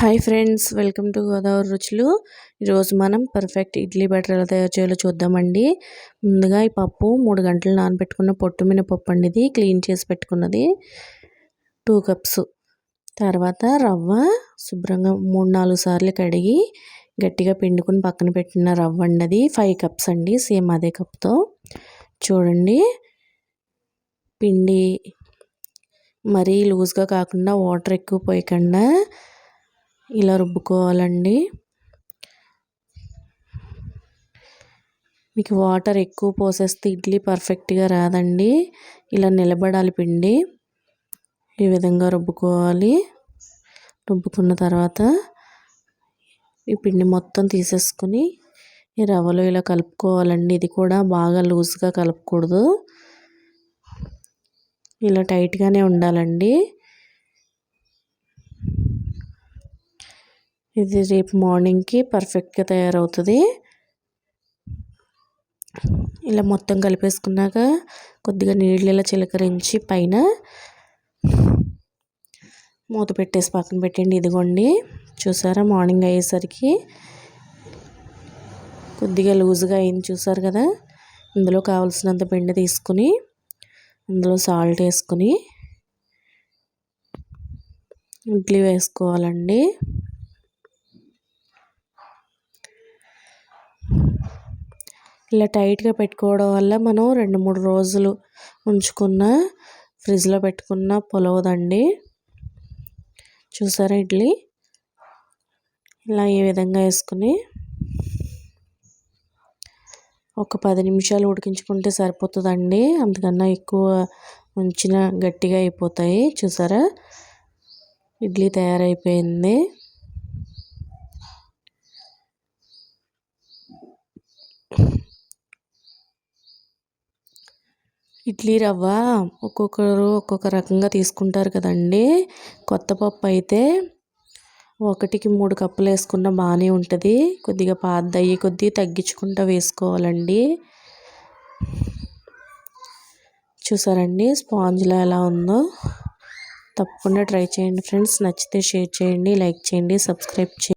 Hi friends welcome to Godavari రుచులు. ఈరోజు మనం పర్ఫెక్ట్ ఇడ్లీ బ్యాటర్ ఎలా తయారు చేయాలో చూద్దామండి. ముందుగా ఈ పప్పు మూడు గంటలు నానబెట్టుకున్న పొట్టు మినపప్పు అండి ఇది క్లీన్ చేసి పెట్టుకున్నది. Two cups. తర్వాత రవ్వ శుభ్రంగా మూడు నాలుగు సార్లు కడిగి గట్టిగా పిండుకుని పక్కన పెట్టిన రవ్వ అండి అది. ఫైవ్ కప్స్ అండి సేమ్ అదే కప్తో చూడండి. పిండి మరీ లూజ్గా కాకుండా వాటర్ ఎక్కువ పోయకుండా ఇలా రుబ్బుకోవాలండి. మీకు వాటర్ ఎక్కువ పోసేస్తే ఇడ్లీ పర్ఫెక్ట్గా రాదండి. ఇలా నిలబడాలి పిండి. ఈ విధంగా రుబ్బుకోవాలి. రుబ్బుకున్న తర్వాత ఈ పిండి మొత్తం తీసేసుకుని ఈ రవ్వలో ఇలా కలుపుకోవాలండి. ఇది కూడా బాగా లూజ్గా కలపకూడదు. ఇలా టైట్గానే ఉండాలండి. ఇది రేపు మార్నింగ్కి పర్ఫెక్ట్గా తయారవుతుంది. ఇలా మొత్తం కలిపేసుకున్నాక కొద్దిగా నీళ్ళు ఇలా చిలకరించి పైన మూత పెట్టేసి పక్కన పెట్టండి. ఇదిగోండి. చూసారా? మార్నింగ్ అయ్యేసరికి కొద్దిగా లూజ్గా అయింది. చూసారు కదా? ఇందులో కావాల్సినంత పిండి తీసుకుని అందులో సాల్ట్ వేసుకుని ఇడ్లీ వేసుకోవాలండి. ఇలా టైట్గా పెట్టుకోవడం వల్ల మనం రెండు మూడు రోజులు ఉంచుకున్న ఫ్రిడ్జ్లో పెట్టుకున్న పొలవదండి చూసారా ఇడ్లీ? ఇలా ఈ విధంగా వేసుకుని ఒక పది నిమిషాలు ఉడికించుకుంటే సరిపోతుందండి. అంతకన్నా ఎక్కువ ఉంచిన గట్టిగా అయిపోతాయి. చూసారా? ఇడ్లీ తయారైపోయింది. ఇడ్లీ రవ్వ ఒక్కొక్కరు ఒక్కొక్క రకంగా తీసుకుంటారు కదండి. కొత్త పప్పు అయితే ఒకటికి మూడు కప్పులు వేసుకున్న బాగానే ఉంటుంది. కొద్దిగా పాతదయ్యి కొద్దిగా తగ్గించుకుంటూ వేసుకోవాలండి. చూసారండి స్పాంజ్లో ఎలా ఉందో? తప్పకుండా ట్రై చేయండి ఫ్రెండ్స్. నచ్చితే షేర్ చేయండి లైక్ చేయండి సబ్స్క్రైబ్ చేయండి